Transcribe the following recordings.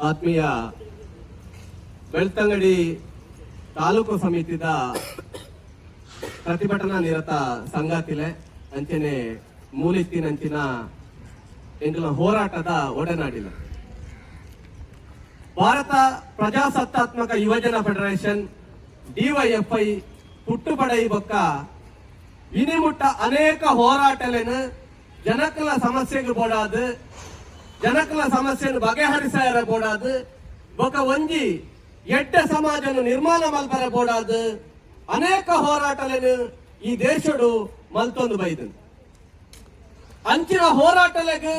ಆತ್ಮೀಯ ಬೆಳ್ತಂಗಡಿ ತಾಲೂಕು ಸಮಿತಿದ ಪ್ರತಿಭಟನಾ ನಿರತ ಸಂಗಾತಿಲೆ ಅಂಚನೆ ಮೂಲಿತ್ತಿನಂಚಿನ ಎಂಜಿನ ಹೋರಾಟದ ಒಡನಾಡಿನ ಭಾರತ ಪ್ರಜಾಸತ್ತಾತ್ಮಕ ಯುವಜನ ಫೆಡರೇಷನ್ ಡಿವೈಎಫ್ಐ ಪುಟ್ಟುಪಡೈ ಬೊಕ್ಕ ಇನಿಮುಟ್ಟ ಅನೇಕ ಹೋರಾಟಲೇನು ಜನಕಲ ಸಮಸ್ಯೆಗೆ ಬೋಡಾದು ಜನಕಲ ಸಮಸ್ಯೆಯನ್ನು ಬಗೆಹರಿಸಾರ ಬೋಡಾದು ಬೊಕ ಒಂಜಿ ಎಡ್ಡ ಸಮಾಜನು ನಿರ್ಮಾಣ ಮಲ್ಪರ ಬೋಡಾದು ಅನೇಕ ಹೋರಾಟಲೇನು ಈ ದೇಶಡು ಮಲ್ತೊಂದು ಬೈದು ಅಂಚಿನ ಹೋರಾಟಲೆಗ್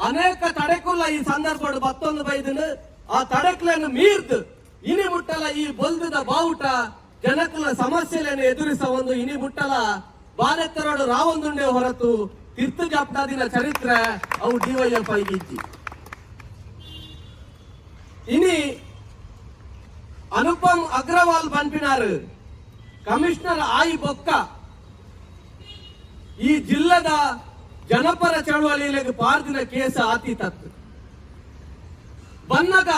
ಅನೇಕ ತಡೆಕುಲ್ಲ ಈ ಸಂದರ್ಭ ಬತ್ತೊಂದು ಬೈದನು ಆ ತಡೆಕ್ಲನ್ನು ಮೀರ್ದು. ಇನಿ ಮುಟ್ಟಲ ಈ ಬೊಲ್ದದ ಬಾವುಟ ಜನಕಲ ಸಮಸ್ಯೆಗಳನ್ನು ಎದುರಿಸ ಒಂದು ಇನಿ ಮುಟ್ಟಲ ಬಾನೆತ್ತರೋಡು ರಾವೊಂದುಂಡೆ ಹೊರತು ತೀರ್ಥ ಜಾಪ್ತಾದಿನ ಚರಿತ್ರೆ ಅವು ಡಿವೈಎಫ್ ಐಗಿಜ್ಜಿ ಇನಿ ಅನುಪಮ್ ಅಗ್ರವಾಲ್ ಪನ್ಪಿನಾರು ಕಮಿಷನರ್ ಆಯಿ ಬೊಕ್ಕ ಈ ಜಿಲ್ಲದ ಜನಪರ ಚಳುವಳಿಯಲ್ಲಿ ಪಾರ್ದಿನ ಕೇಸ ಆತೀತತ್ತು ಬನ್ನಗ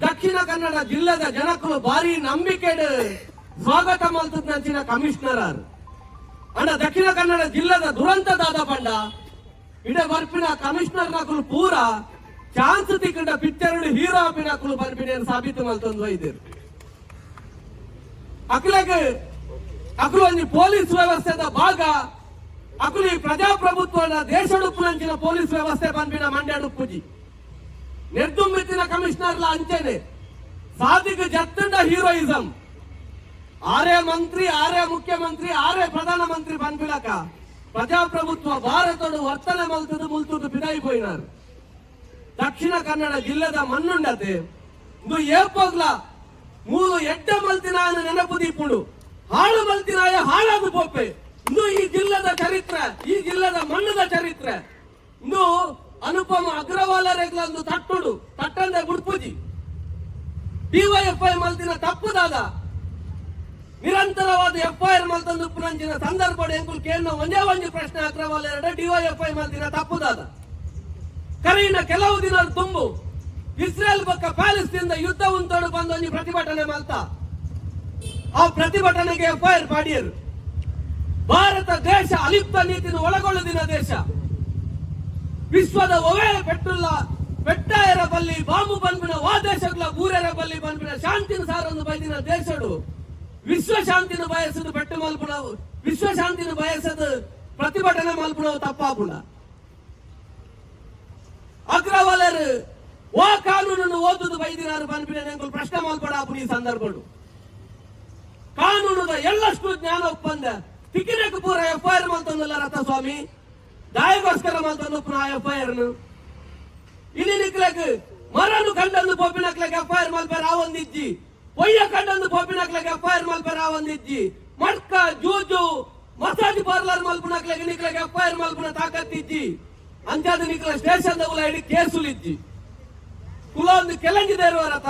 ದಕ್ಷಿಣ ಕನ್ನಡ ಜಿಲ್ಲದ ಜನಕ್ಕಳು ಭಾರಿ ನಂಬಿಕೆಡ್ ಸ್ವಾಗತ ಮಲ್ತದಂಚಿನ ಕಮಿಷನರ್ ಆರ್ ಅಂಡ ದಕ್ಷಿಣ ಕನ್ನಡ ಜಿಲ್ಲದ ದುರಂತದಾದ ಪಂಡ ಇಡ ಬರ್ಪಿನ ಕಮಿಷನರ್ ನಕಲು ಪೂರ ಚಾನ್ಸ್ ತಿಕ್ಕಂಡ ಪಿಕ್ಚರ್ ಹೀರೋ ಅಪಿನಕಲು ಬರ್ಪಿನ ಸಾಬೀತು ಮಲ್ತೊಂದು ಒಯ್ದಿರು ಅಕ್ಲೆಗ್ ಅಕಲು ಒಂದು ಪೊಲೀಸ್ ವ್ಯವಸ್ಥೆದ ಭಾಗ ಅಕಲು ಈ ಪ್ರಜಾಪ್ರಭುತ್ವದ ದೇಶಡುಪ್ಪುನಂಚಿನ ಪೊಲೀಸ್ ವ್ಯವಸ್ಥೆ ಬಂದ್ಬಿನ ಮಂಡ್ಯಡುಪ್ಪುಜಿ ನಿರ್ದುಂಬಿತಿನ ಕಮಿಷನರ್ಲ ಅಂಚೆನೆ ಸಾಧಿಕ ಜತ್ತಂಡ ಹೀರೋಯಿಸಂ ಆರೇ ಮಂತ್ರಿ ಆರೇ ಮುಖ್ಯಮಂತ್ರಿ ಆರೇ ಪ್ರಧಾನಮಂತ್ರಿ ಬಂದ್ಬಿಡಕ. ಪ್ರಜಾಪ್ರಭುತ್ವ ಭಾರತಡು ವರ್ತನೆ ಮಲ್ತದು ಮುಲ್ತದ್ದು ಬಿದಾಯಿ ಪೋಯಿನಾರ್ ದಕ್ಷಿಣ ಕನ್ನಡ ಜಿಲ್ಲೆದ ಮಣ್ಣುಂಡತೆ. ಇದು ಏಪೋಗ್ಲ ಮೂಲು ಎಡ್ಡ ಮಲ್ತಿನ ನೆನಪು ದೀಪುಡು. ಹಾಳು ಮಲ್ತಿನಾಯ ಹಾಳಾದು ಪೋಪೆ ಇದು ಈ ಜಿಲ್ಲದ ಚರಿತ್ರೆ, ಈ ಜಿಲ್ಲೆದ ಮಣ್ಣದ ಚರಿತ್ರೆ. ಇದು ಅನುಪಮ ಅಗ್ರವಾಲರೆಗ್ಲಂದು ತಟ್ಟುಡು, ತಟ್ಟಂದೆ ಗುಡ್ಪುಜಿ. ಡಿವೈಎಫ್ಐ ಮಲ್ತಿನ ತಪ್ಪುದಾದ. ನಿರಂತರವಾದ ಎಫ್ಐಆರ್ ಮಲ್ತಂದು ಪುನಂಜಿನ ಸಂದರ್ಭ ಎಂಕುಲ್ ಕೇಂದ್ರ ಒಂದೇ ಒಂದು ಪ್ರಶ್ನೆ ಅಗ್ರವಾಲ ಎರಡ ಡಿವೈಎಫ್ಐ ಮಲ್ತಿನ ತಪ್ಪುದಾದ. ಕರೀನ ಕೆಲವು ದಿನ ತುಂಬು ಇಸ್ರೇಲ್ ಪಕ್ಕ ಪ್ಯಾಲೆಸ್ತೀನ್ ಯುದ್ಧ ಉಂಟು ಬಂದು ಒಂದು ಪ್ರತಿಭಟನೆ ಮಲ್ತ. ಆ ಪ್ರತಿಭಟನೆಗೆ ಎಫ್ಐಆರ್ ಮಾಡಿಯರು ಭಾರತ ದೇಶ ಅಲಿಪ್ತ ನೀತಿನ ಒಳಗೊಳ್ಳುದಿನ ದೇಶ. ವಿಶ್ವದ ಒವೆ ಪೆಟ್ಟುಲ್ಲ ಪೆಟ್ಟಾಯರ ಬಲ್ಲಿ ಬಾಂಬು ಬಂದ್ಬಿನ ವಾ ದೇಶಗಳ ಬೂರೆರ ಬಲ್ಲಿ ಬಂದ್ಬಿನ ಶಾಂತಿನ ಸಾರೊಂದು ಬೈದಿನ ದೇಶಡು. ವಿಶ್ವ ಶಾಂತಿನ ಬಯಸದು ಬೆಟ್ಟ ಮಲ್ಪುಣ ವಿಶ್ವ ಶಾಂತಿನ ಬಯಸದು ಪ್ರತಿಭಟನೆ ಮಲ್ಪುಣ ತಪ್ಪಾಪುಣ ಅಗ್ರವಾಲರು, ಓ ಕಾನೂನನ್ನು ಓದುದು ಬೈದಿನಾರು ಬಂದ್ಬಿನ ನಂಗೆ ಪ್ರಶ್ನೆ ಮಲ್ಪಡ ಈ ಸಂದರ್ಭಗಳು. ಕಾನೂನದ ಎಳ್ಳಷ್ಟು ಜ್ಞಾನ ಒಪ್ಪಂದ ತಿಕ್ಕಿನಕ್ಕೆ ಪೂರ ಎಫ್ ಐ ಆರ್ ಮಲ್ತಂದಲ್ಲ ರಥಸ್ವಾಮಿ? ದಾಯಗೋಸ್ಕರ ಮಲ್ತಂದು ಪುನಃ ಎಫ್ ಐ ಆರ್ ಇಲ್ಲಿ ನಿಕ್ಲಕ್ ಮರನು ಕಂಡಂದು ಪೊಪ್ಪಿನಕ್ಲಕ್ ಎಫ್ ಐ ಮಲ್ಪೆ ರಾವೊಂದಿಜ್ಜಿ ಒಯ್ಯ ಕಂಡಂದು ಹಾಕ್ಲಾಗ ಎಫ್ ಐ ಆರ್ ಮಲ್ಪರ ರಾವೊಂದಿಜ್ಜಿ ಮಡ್ಕ, ಜೂಜು, ಮಸಾಜ್ ಪಾರ್ಲರ್ ಮಲ್ಪುನ ಹಾಕ್ಲಾಗ ನಿಕ್ಲಾಗ ಎಫ್ ಐ ಆರ್ ಮಲ್ಪುನ ತಾಕತ್ತಿಜ್ಜಿ ಅಂಜಾದ ನಿಕ್ಲ ಸ್ಟೇಷನ್ ದಗುಲ ಹಿಡಿ ಕೇಸುಲಿಜ್ಜಿ ಕುಲ ಒಂದು ಕೆಲಂಗಿದೆ ಇರುವರತ,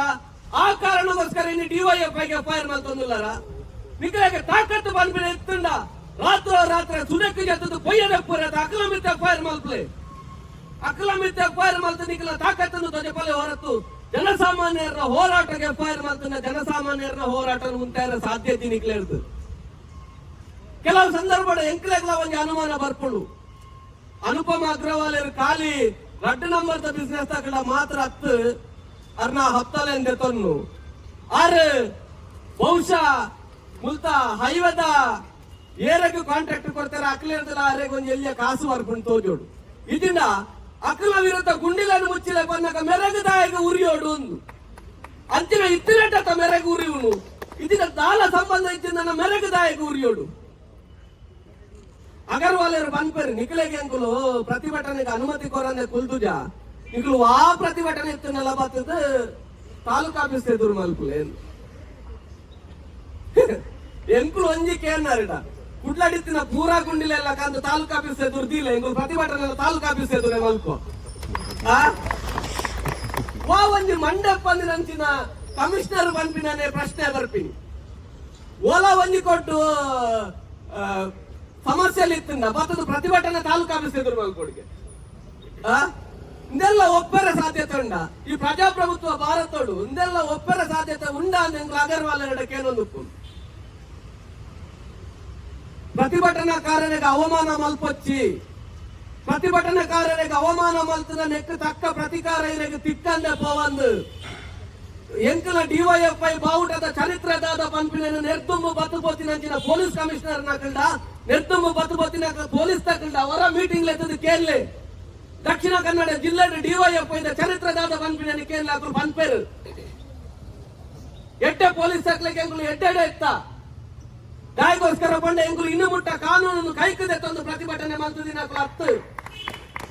ಆ ಕಾರಣಕ್ಕೋಸ್ಕರ ಇನ್ನು ಡಿವೈಎಫ್ ಐಗೆ ಎಫ್ ಐ ಆರ್ ಮಲ್ತೊಂದುಲ್ಲಾರ ನಿಕ್ಲಾಗ ತಾಕತ್ತು ಬಂದ್ಬಿಡ ಎತ್ತಂಡ. ರಾತ್ರೋ ರಾತ್ರ ಸುನಕ್ಕೆ ಜತ್ತದು ಕೊಯ್ಯದ ಪೂರದ ಅಕಲಮಿತ ಎಫ್ ಐ ಆರ್ ಮಲ್ಪ್ಲೆ. ಅಕಲಮಿತ ಎಫ್ ಐ ಆರ್ ಮಲ್ತ ನಿಕ್ಲ ತಾಕತ್ತನ್ನು ಧ್ವಜಪಲೆ ಹೊರತು. ಜನಸಾಮಾನ್ಯರ ಹೋರಾಟಕ್ಕೆ ಎಫ್ ಐ ಆರ್ ಜನಸಾಮಾನ್ಯರ ಹೋರಾಟ ಮುಂತಾದ ಸಾಧ್ಯತೆ ನಿಕ್ಲೆ ಇರ್ತದೆ. ಕೆಲವು ಸಂದರ್ಭ ಎಂಕ್ಲೆಗ್ಲ ಒಂದು ಅನುಮಾನ ಬರ್ಪುಂಡು. ಅನುಪಮ ಅಗ್ರವಾಲ್ ಖಾಲಿ ರಡ್ ನಂಬರ್ ಬಿಸ್ನೆಸ್ ಮಾತ್ರ ಹತ್ತು, ಅರ್ನ ಹತ್ತಲೆ ಎಂದೆ ತೊನ್ನು. ಆರ್ ಬಹುಶಃ ಮುಲ್ತ ಹೈವೇದ ಏರಕ್ಕೆ ಕಾಂಟ್ರಾಕ್ಟ್ ಕೊಡ್ತಾರೆ ಅಕ್ಲೇರ್ದಲ್ಲ ಆರೆಗೆ ಒಂಜಿ ಎಲ್ಲಿಯ ಕಾಸು ಬರ್ಕೊಂಡು ತೋಜೋಡು. ಇದನ್ನ ಅಕಲ ವಿರುದ್ಧ ಗುಂಡಿಲನ್ನು ಮುಚ್ಚಿಲ ಬಂದಾಗ ಮೆರಗದಾಯಕ ಉರಿಯೋಡು ಒಂದು ಅಂಚಿನ ಇತ್ತಿನಟ ಮೆರಗು ಉರಿಯುನು ಇದರ ದಾಲ ಸಂಬಂಧ ಇದ್ದ ಮೆರಗದಾಯಕ ಉರಿಯೋಡು. ಅಗರ್ವಾಲರು ಬಂದ್ಪೇರು ನಿಖಿಲೆಗೆ ಅಂಕುಲು ಪ್ರತಿಭಟನೆಗೆ ಅನುಮತಿ ಕೊರಂದೆ ಕುಲ್ದುಜ. ನಿಖಲು ಆ ಪ್ರತಿಭಟನೆ ಇತ್ತನಲ್ಲ ಬತ್ತದ ತಾಲೂಕು ಆಫೀಸ್ ಎದುರು ಮಲ್ಪುಲೆ ಎಂಕುಲು ಒಂಜಿ ಕೇನಾರಿಡ ಕುಡ್ಲಡಿತ್ತಿನ ಪೂರಾ ಗುಂಡಿಲೆಲ್ಲ ಕಂದು ತಾಲೂಕು ಆಫೀಸ್ ಎದುರು ದಿಲ್ಲ ಎಂಕುಲು ಪ್ರತಿಭಟನೆ ತಾಲೂಕು ಆಫೀಸ್ ಎದುರೆ ಮಲ್ಪು ಆ? ವಾ ಒಂಜಿ ಮಂಡಪ ಅಂಚಿನ ಕಮಿಷನರ್ ಬಂದ್ಪಿನೇ ಪ್ರಶ್ನೆ ಬರ್ಪಿನಿ ಓಲಾ ಒಂಜಿ ಕೊಟ್ಟು ಸಮಸ್ಯೆಯಲ್ಲಿ ಇತ್ತಿಂದ ಮತ್ತದು ಪ್ರತಿಭಟನೆ ತಾಲೂಕು ಆಫೀಸ್ ಎದುರು ಮಲ್ಕೊಡಿಗೆ. ಆ? ಇಂದೆಲ್ಲ ಒಬ್ಬರ ಸಾಧ್ಯತೆ ಉಂಡ ಈ ಪ್ರಜಾಪ್ರಭುತ್ವ ಭಾರತೋಡು ಇಂದೆಲ್ಲ ಒಬ್ಬರ ಸಾಧ್ಯತೆ ಉಂಡ ಅಂದ್ರೆ ಅಗರ್ವಾಲ್ ಎರಡಕ್ಕೆ ಏನೊಂದು ಪ್ರತಿಭಟನಾಕಾರರಿಗೆ ಅವಮಾನ ಮಲ್ಪೊಚ್ಚಿ. ಪ್ರತಿಭಟನಾಕಾರರಿಗೆ ಅವಮಾನ ಮಲ್ತದ ನೆಕ್ ತಕ್ಕ ಪ್ರತಿಕಾರ ಇರಗೆ ತಿಕ್ಕಂದೆ ಪೋವಂದು ಎಂಕಲ ಡಿವೈಎಫ್ಐ ಬಾವುಟದ ಚರಿತ್ರೆದಾದ ಪಂಪಿನ ನೆರ್ತುಂಬು ಬತ್ತು ಬತ್ತಿನ ಪೊಲೀಸ್ ಕಮಿಷನರ್ ನಕಂಡ ನೆರ್ತುಂಬು ಬತ್ತು ಪೊಲೀಸ್ ತಕಂಡ ಅವರ ಮೀಟಿಂಗ್ ಎತ್ತದು ಕೇರ್ಲೆ. ದಕ್ಷಿಣ ಕನ್ನಡ ಜಿಲ್ಲೆ ಡಿವೈಎಫ್ಐ ಚರಿತ್ರೆದಾದ ಪಂಪಿನ ಕೇಳಲಾಕರು ಹಾಕಲು ಎಟ್ಟೆ ಪೊಲೀಸ್ ತಕ್ಲಿಕ್ಕೆ ಎಡ್ಡೆಡೆ ಇತ್ತ. ದಾಯಿಗೋಸ್ಕರ ಬಂಡ ಎಂಕುಲು ಇನ್ನು ಮುಟ್ಟ ಕಾನೂನನ್ನು ಕೈಕದೆ ತಂದು ಪ್ರತಿಭಟನೆ ಮಾಡ್ತದೆ ನಾಕು ಹತ್ತು.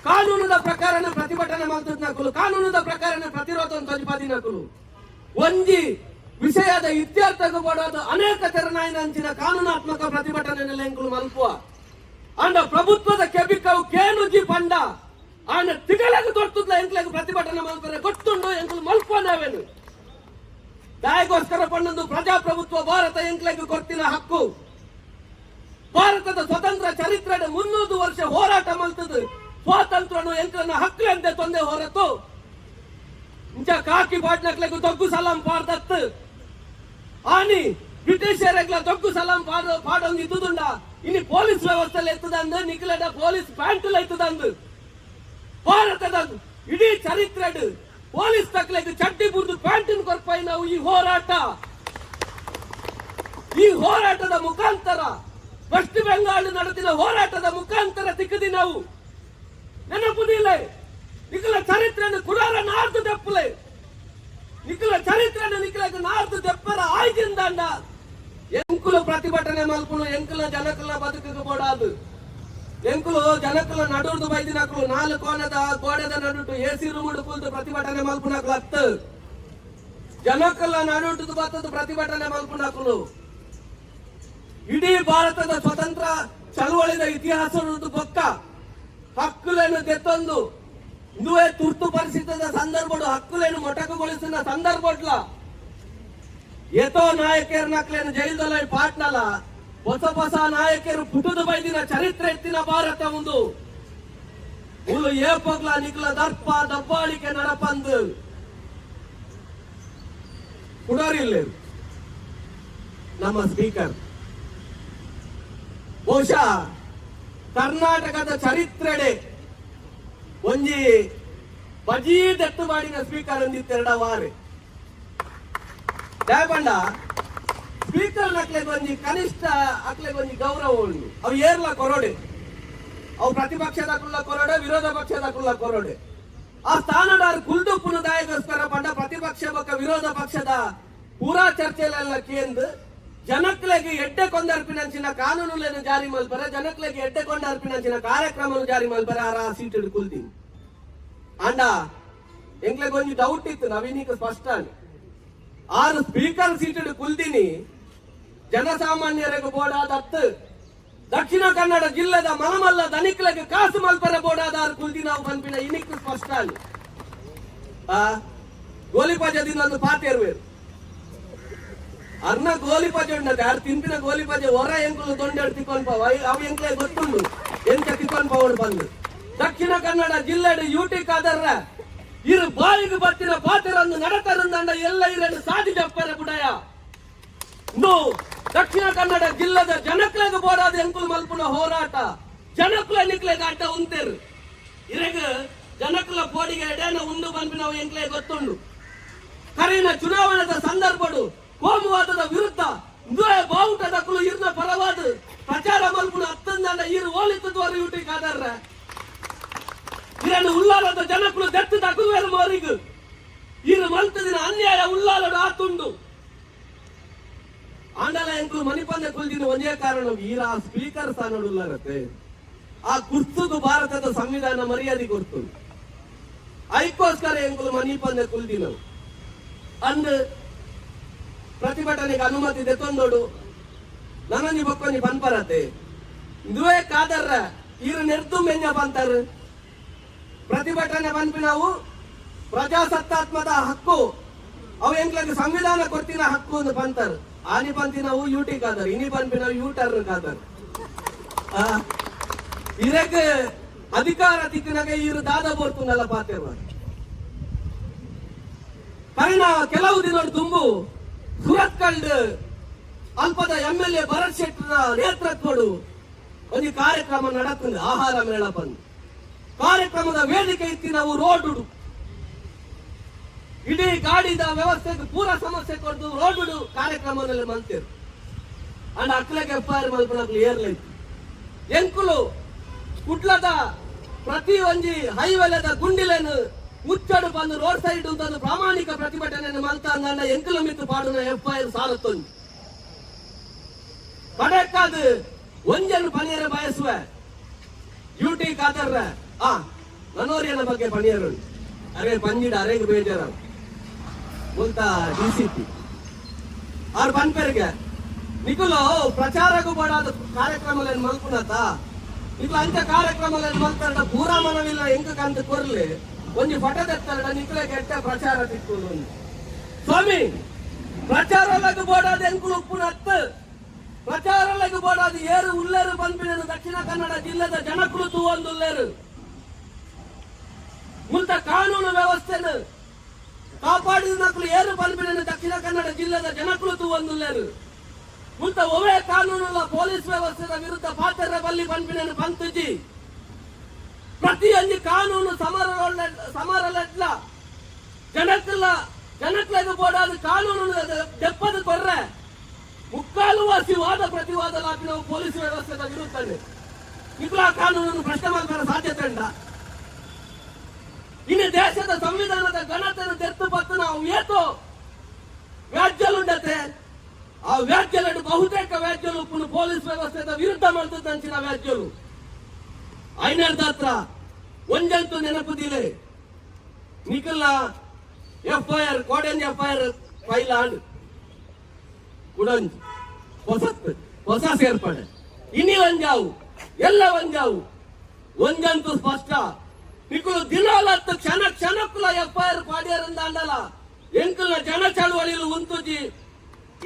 ಕಾನೂನದ ಪ್ರಕಾರನ ಪ್ರತಿಭಟನೆ ಮಾಡ್ತದೆ ನಾಕುಲು ಕಾನೂನದ ಪ್ರಕಾರನ ಪ್ರತಿರೋಧ ತಂದು ನಾಕುಲು ಒಂಜಿ ವಿಷಯದ ಇತ್ಯರ್ಥಕ್ಕೆ ಬಡದ ಅನೇಕ ತೆರನಾಯಿನ ಅಂಚಿನ ಕಾನೂನಾತ್ಮಕ ಪ್ರತಿಭಟನೆ ಎಂಕುಲು ಮಲ್ಪುವ. ಅಂಡ ಪ್ರಭುತ್ವದ ಕೆಬಿಕವು ಕೇನುಜಿ ಪಂಡ. ಆಂಡ ತಿಗಳಗೆ ತೊರ್ತುದ್ಲ ಎಂಕ್ಲೆಗೆ ಪ್ರತಿಭಟನೆ ಮಲ್ಪರೆ ಗೊತ್ತುಂಡು ಎಂಕುಲು ಮಲ್ಪುವ ನಾವೇನು? ದಾಯಗೋಸ್ಕರ ಪಣ್ಣೊಂದು ಪ್ರಜಾಪ್ರಭುತ್ವ ಭಾರತ ಎಂಕ್ಲೆಗೆ ಕೊಡ್ತಿನ ಹಕ್ಕು. ಭಾರತದ ಸ್ವತಂತ್ರ ಚರಿತ್ರೆ ಮುನ್ನೂರು ವರ್ಷ ಹೋರಾಟ ಮಲ್ತದ್ದು ಸ್ವಾತಂತ್ರ್ಯ ಎಂಕ್ಲನ ಹಕ್ಕು ಎಂದೆ ತೊಂದೆ ಹೊರತು. ಇಂಚ ಕಾಕಿ ಬಾಟ್ನಕ್ಲೆಗೂ ದೊಗ್ಗು ಸಲಾಂ ಪಾಡ್ದತ್ತು. ಆನಿ ಬ್ರಿಟಿಷರೆಗ್ಲ ದೊಗ್ಗು ಸಲಾಂ ಪಾಡ ಪಾಡೊಂದು ಇದ್ದುದುಂಡ. ಇನ್ನು ಪೊಲೀಸ್ ವ್ಯವಸ್ಥೆಯಲ್ಲಿ ಎತ್ತದಂದು ನಿಖಿಲಡ ಪೊಲೀಸ್ ಪ್ಯಾಂಟಲ್ ಎತ್ತದಂದು. ಭಾರತದ ಇಡೀ ಚರಿತ್ರೆಡ್ ಪೊಲೀಸ್ ತಕ್ಲೆಗ್ ಚಡ್ಡಿ ಬುರ್ದು ಪ್ಯಾಂಟಿನ ಕೊರಪಾಯಿ ನಾವು ಈ ಹೋರಾಟ. ಈ ಹೋರಾಟದ ಮುಖಾಂತರ ವೆಸ್ಟ್ ಬೆಂಗಾಲ್ ನಡೆದಿನ ಹೋರಾಟದ ಮುಖಾಂತರ ಸಿಕ್ಕದಿ ನಾವು. ನೆನಪುದಿಲ್ಲ, ನಿಖಲ ಚರಿತ್ರೆಯನ್ನು ಕುಡಾರ ನಾರ್ದು ದೆಪ್ಪಲೆ. ನಿಖಲ ಚರಿತ್ರೆಯನ್ನು ನಿಖಲ ನಾರ್ದು ದೆಪ್ಪರ ಆಯ್ದಿಂದ ಎಂಕುಲ ಪ್ರತಿಭಟನೆ ಮಲ್ಕೊಂಡು ಎಂಕುಲ ಜನಕಲ ಬದುಕಿಗೆ ಬೋಡಾದು ಎಂಕು ಜನಕುಲ ನಡುರ್ದು ಬೈದಿನಕ್ಲು ನಾಲ್ಕು ಕೋಣದ ಗೋಡೆದ ನಡುಟು ಎಸಿ ರೂಮ್ ಕುಲ್ತು ಪ್ರತಿಭಟನೆ ಮಲ್ಪುನಕುಲು ಹತ್ತು. ಜನಕುಲ ನಡುಟುದು ಬತ್ತದು ಪ್ರತಿಭಟನೆ ಮಲ್ಪುನಕ್ಲು ಇಡೀ ಭಾರತದ ಸ್ವತಂತ್ರ ಚಳುವಳಿದ ಇತಿಹಾಸ ಬೊಕ್ಕ. ಹಕ್ಕುಗಳನ್ನು ತೆತ್ತೊಂದು. ಇಂದುವೆ ತುರ್ತು ಪರಿಸ್ಥಿತಿಯ ಸಂದರ್ಭಡು ಹಕ್ಕುಗಳನ್ನು ಮೊಟಕುಗೊಳಿಸಿದ ಸಂದರ್ಭ ಎತೋ ನಾಯಕರನ್ನ ಜೈಲ್ದಲ್ಲಿ ಪಾಟ್ನಲ್ಲ ಹೊಸ ಹೊಸ ನಾಯಕರು ಪುಟದ ಬೈದಿನ ಚರಿತ್ರೆ ಎತ್ತಿನ ಭಾರತ ಒಂದು. ಉಳು ಏಪಗ್ಲ ನಿಕ್ಲ ದರ್ಪ ದಬ್ಬಾಳಿಕೆ ನಡಪಂದು. ಕುಡರಿಲ್ಲ ನಮ್ಮ ಸ್ಪೀಕರ್ ಬಹುಶಃ ಕರ್ನಾಟಕದ ಚರಿತ್ರೆಡೆ ಒಂಜಿ ಬಜೀ ದತ್ತು ಮಾಡಿನ ಸ್ಪೀಕರ್ ಅಂದಿತ್ತೆರಡ ವಾರೆ. ಡ್ಯಾಬಂಡ ಸ್ಪೀಕರ್ ಅಕ್ಲೆ ಒಂಜಿ ಕನಿಷ್ಠ ಅಕ್ಲೆ ಒಂಜಿ ಗೌರವ ಉಂಡು ಅವು ಏರ್ಲ ಕೊರೋಡೆ. ಅವು ಪ್ರತಿಪಕ್ಷದ ಕುಲ್ಲ ಕೊರಡೆ, ವಿರೋಧ ಪಕ್ಷದ ಕುಲ್ಲ ಕೊರೋಡೆ. ಆ ಸ್ಥಾನದಾರ ಕುಲ್ದು ಪುನದಾಯಗೋಸ್ಕರ ಪಂಡ ಪ್ರತಿಪಕ್ಷ ಬೊಕ್ಕ ವಿರೋಧ ಪಕ್ಷದ ಪೂರಾ ಚರ್ಚೆಲೆಲ್ಲ ಕೇಂದು ಜನಕ್ಲೆಗೆ ಎಡ್ಡೆ ಕೊಂದರ್ಪಿನಂಚಿನ ಕಾನೂನುలను ಜಾರಿ ಮಲ್ಪರೆ, ಜನಕ್ಲೆಗೆ ಎಡ್ಡೆ ಕೊಂಡರ್ಪಿನಂಚಿನ ಕಾರ್ಯಕ್ರಮ ಜಾರಿ ಮಲ್ಪರೆ ಆರ ಸೀಟ್ ಕುಲ್ತೀನಿ ಅಂಡ ಎಂಕ್ಲೆಗೆ ಒಂಜಿ ಡೌಟ್ ಇತ್ತು ನವೀನಿಕ ಸ್ಪಷ್ಟ ಆರು ಸ್ಪೀಕರ್ ಸೀಟ್ ಕುಲ್ದಿನಿ ಜನಸಾಮಾನ್ಯರಿಗೆ ಬೋಡಾದತ್ತು ದಕ್ಷಿಣ ಕನ್ನಡ ಜಿಲ್ಲೆದ ಮಲಮಲ್ಲ ದನಿಕ್ಲಗೆ ಕಾಸು ಮಲ್ಪರ ಬೋಡಾದ ಆರು ಕುಲ್ದಿ ನಾವು ಪನ್ಪಿನ ಇನಿಕ್ ಸ್ಪಷ್ಟ ಆ ಗೋಲಿಪಜದಿಂದ ಒಂದು ಪಾತೆ ಇರುವೇರು ಅರ್ನ ಗೋಲಿಪಾಜೆ ಉಂಡದೆ ಯಾರು ತಿಂಪಿನ ಗೋಲಿಪಾಜೆ ಹೊರ ಎಂಕುಲು ದೊಂಡೆಡು ತಿಕ್ಕೊಂಡು ಪಾವ ಅವು ಎಂಕ್ಲೆ ಗೊತ್ತುಂಡು. ಎಂಕ ತಿಕ್ಕೊಂಡು ಪಾವಡು ಬಂದು. ದಕ್ಷಿಣ ಕನ್ನಡ ಜಿಲ್ಲೆಡು ಯೂಟಿ ಕಾದರ್ರ ಇರು ಬಾಯಿಗೆ ಬತ್ತಿನ ಪಾತಿರನ್ನು ನಡತರಂದಂಡ ಎಲ್ಲ ಇರನ್ನು ಸಾಧಿ ಜಪ್ಪರ ಬುಡಯ ಇಂದು ದಕ್ಷಿಣ ಕನ್ನಡ ಜಿಲ್ಲದ ಜನಕ್ಲೆಗೆ ಬೋರಾದ ಎಂಕುಲು ಮಲ್ಪುನ ಹೋರಾಟ. ಜನಕ್ಲ ನಿಕ್ಲೆ ಅಡ್ಡ ಉಂತೆರ್. ಇರೆಗ ಜನಕ್ಲ ಬೋಡಿಗೆ ಎಡೇನ ಉಂಡು ಬಂದ್ಬಿ ನಾವು ಎಂಕ್ಲೆ ಗೊತ್ತುಂಡು. ಕರೀನ ಚುನಾವಣೆದ ಸಂದರ್ಭಡು ಕೋಮುವಾದದ ವಿರುದ್ಧ ದ್ವಯ ಬಾವುಟದ ಕುಲು ಇರ್ನ ಪರವಾದ ಪ್ರಚಾರ ಮಲ್ಪುನ ಹತ್ತಂದಂಡ ಇರು ಓಲಿತದ್ವರು ಯೂಟಿ ಕಾದರ್ರ. ಇರನ್ನು ಉಲ್ಲಾಲದ ಜನಕುಲು ದತ್ತು ತಗುವೇರು ಮೋರಿಗು. ಇರು ಮಲ್ತದಿನ ಅನ್ಯಾಯ ಉಲ್ಲಾಲಡು ಆತುಂಡು. ಆಂಡಲ ಎಂಕುಲು ಮಣಿಪಂದೆ ಕುಲ್ದಿನ ಒಂದೇ ಕಾರಣ ಈರ ಸ್ಪೀಕರ್ ಸ್ಥಾನಡು ಉಲ್ಲಾರತ್ತೆ ಆ ಕುರ್ತುದು ಭಾರತದ ಸಂವಿಧಾನ ಮರ್ಯಾದೆ ಕೊಡ್ತು. ಐಕೋಸ್ಕರ ಎಂಕುಲು ಮಣಿಪಂದೆ ಕುಲ್ದಿನವು ಅಂದ್ ಪ್ರತಿಭಟನೆಗೆ ಅನುಮತಿ ದೆತ್ತೊಂದೋಡು ನನನಿ ನೀ ಪನ್ಪರತೆ ಇದುವೇ ಕಾದರ್ರ, ಇರು ನೆರ್ದು ಮೆಂಜ ಬಂತಾರ. ಪ್ರತಿಭಟನೆ ಬಂದ್ವಿ ನಾವು. ಪ್ರಜಾಸತ್ತಾತ್ಮದ ಹಕ್ಕು. ಅವು ಎಂಕ್ಲಗೆ ಸಂವಿಧಾನ ಕೊಡ್ತೀನ ಹಕ್ಕು ಒಂದು ಬಂತಾರ. ಆನಿ ಪಂತಿನವು ಯೂಟಿ ಕಾದರ್ ಇನಿ ಪಂಪಿನವು ಯೂಟರ್ ಕಾದರ್ ಇದಕ್ಕೆ ಅಧಿಕಾರ ತಿಕ್ಕಿನಾಗ ಇರು ದಾದ ಬೋರ್ತುಂಡಲ್ಲ ಪಾತಿರುವ ಪರಿಣಾಮ ಕೆಲವು ದಿನ ತುಂಬು ಸುರತ್ ಕಲ್ಡ್ ಅಲ್ಪದ ಎಂ ಎಲ್ ಎ ಭರತ್ ಶೆಟ್ಟರ ನೇತೃತ್ವಡು ಒಂದು ಕಾರ್ಯಕ್ರಮ ನಡತುಂಡು ಆಹಾರ ಮೇಳ ಬಂದು. ಕಾರ್ಯಕ್ರಮದ ವೇದಿಕೆ ಇತ್ತಿ ನಾವು ರೋಡ್ ಇಡೀ ಗಾಡಿದ ವ್ಯವಸ್ಥೆಗೆ ಪೂರ ಸಮಸ್ಯೆ ಕೊಟ್ಟು ರೋಡ್ ಉಡು ಕಾರ್ಯಕ್ರಮದಲ್ಲಿ ಮಂತಿರು ಅಂಡ್ ಅಕ್ಲೆಗೆ ಎಫ್ ಐ ಆರ್ ಮಲ್ಪನಕ್ಲು ಏರ್ಲೈತಿ ಎಂಕುಲು ಕುಡ್ಲದ ಪ್ರತಿ ಒಂಜಿ ಹೈವೇಲದ ಗುಂಡಿಲೆನು ಮುಚ್ಚಡು ಬಂದು ರೋಡ್ ಸೈಡ್ ಒಂದು ಪ್ರಾಮಾಣಿಕ ಪ್ರತಿಭಟನೆಯನ್ನು ಮಲ್ತ ಅಂದ ಎಂಕುಲು ಮಿತ್ತು ಪಾಡುನ ಎಫ್ ಐ ಆರ್ ಸಾಲತ್ತೊಂದು ಪಡೆಕ್ಕಾದು ಒಂಜನ್ನು ಪನಿಯರ ಬಯಸುವ. ಡ್ಯೂಟಿ ಕಾದರ್ರ. ಆ, ಮನೋರಿಯನ ಬಗ್ಗೆ ಪನಿಯರು ಅರೆ, ಪಂಜಿಡ ಅರೆಗೆ ಬೇಜಾರ ಅಂತ ಡಿ ಸಿ ಪಿ ಅವ್ರು ಬಂದ್ಪೇರಿಗೆ ನಿಖುಲು, ಪ್ರಚಾರಕ್ಕೂ ಬೇಡ, ಅದು ಕಾರ್ಯಕ್ರಮಗಳು ಏನು ನಿಖಲು ಅಂತ ಕಾರ್ಯಕ್ರಮಗಳು ಏನು ಪೂರ ಮನವಿಲ್ಲ, ಹೆಂಗ ಅಂತ ಕೊರ್ಲಿ? ಒಂದು ಫಟ ತೆತ್ತಾರ ನಿಖಲೆ ಕೆಟ್ಟ ಪ್ರಚಾರ ತಿಕ್ಕುಲು ಸ್ವಾಮಿ ಪ್ರಚಾರಲಾಗ ಬೋಡಾದ ಹೆಂಗುಳು ಉಪ್ಪುನತ್ತ ಪ್ರಚಾರಲಾಗ ಬೋಡಾದ ಏರು ಉಲ್ಲೇರು ಬಂದ್ಬಿಡರು ದಕ್ಷಿಣ ಕನ್ನಡ ಜಿಲ್ಲೆದ ಜನಕೃತು ಒಂದು ಉಲ್ಲೇರು ಮುಂತ ಕಾನೂನು ವ್ಯವಸ್ಥೆನು ಕಾಪಾಡಿದ ನಕಲು ಏರು ಪನ್ಪಿನ ದಕ್ಷಿಣ ಕನ್ನಡ ಜಿಲ್ಲೆದ ಜನಕುಲು ಒಂದು ಮುಂತ ಒವೇ ಕಾನೂನುಲ ಪೊಲೀಸ್ ವ್ಯವಸ್ಥೆದ ವಿರುದ್ಧ ಪಾತ್ರ ಬಲ್ಲಿ ಪನ್ಪಿನ ಪಂತುಜಿ ಪ್ರತಿಯೊಂದು ಕಾನೂನು ಸಮರ ಸಮರಲೆಟ್ಲ ಜನಕ್ಕೆ ಜನಕ್ಲೆಗೆ ಬೋಡಾದ ಕಾನೂನು ದೆಪ್ಪದು ಕೊರ್ರೆ. ಮುಕ್ಕಾಲು ವಾಸಿ ವಾದ ಪ್ರತಿವಾದ ಲಾಪಿನ ಪೊಲೀಸ್ ವ್ಯವಸ್ಥೆದ ವಿರುದ್ಧ ಇಕ್ಲಾ ಕಾನೂನನ್ನು ಪ್ರಶ್ನೆ ಮಾಡ್ತಾರೆ ಸಾಧ್ಯತೆ ಉಂಟ? ಇನ್ನು ದೇಶದ ಸಂವಿಧಾನದ ಘನತೆಯನ್ನು ತೆತ್ತು ಪತ್ತು ನಾವು ಏತು ವ್ಯಾಜ್ಯಲುಂಡತೆ ಆ ವ್ಯಾಜ್ಯಲಡು ಬಹುತೇಕ ವ್ಯಾಜ್ಯಲು ಪುನಃ ಪೊಲೀಸ್ ವ್ಯವಸ್ಥೆದ ವಿರುದ್ಧ ಮಾಡ್ತದಂಚಿನ ವ್ಯಾಜ್ಯಲು. ಐನರ್ದಾತ್ರ ಒಂದಂತೂ ನೆನಪುದಿಲ್ಲ. ನಿಖಲ ಎಫ್ಐಆರ್ ಎಫ್ ಐ ಆರ್ ಕೋಡೆಂಜ್ ಎಫ್ ಐ ಆರ್ ಫೈಲ್ ಆಂಡ್ ಕುಡಂಜ್. ಹೊಸ ಹೊಸ ಸೇರ್ಪಡೆ. ಇನ್ನಿ ಒಂಜಾವು ಎಲ್ಲ ಒಂಜಾವು ಒಂದಂತೂ ಸ್ಪಷ್ಟ. ಕ್ಷಣಕ್ಕುಲ ಎಫ್ ಐ ಆರ್ ಪಾಡ್ಯಾರಂದ ಅಂಡಲ ಎಂಕುಲ ಜನ ಚಳವಳಿಲು ಉಂತುಜಿ,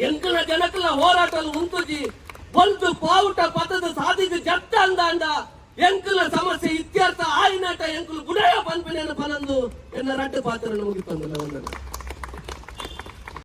ಎಂಕಲ ಜನಕಲ ಹೋರಾಟಲು ಉಂತುಜಿ, ಒಂದು ಪಾವುಟ ಪದದ ಸಾಧಿಗೆ ಜತ್ತ ಅಂದ ಅಂಡ ಎಂಕುಲ ಸಮಸ್ಯೆ ಇತ್ಯರ್ಥ ಆಯ್ನಾಟ ಎಂಕುಲು ಗುಡಯ ಪನ್ಪಿನ ಪನಂದು ಎನ್ನ ರಡ್ಡು ಪಾತ್ರ ಮುಗಿತಂದಲ್ಲ ಒಂದನ್ನು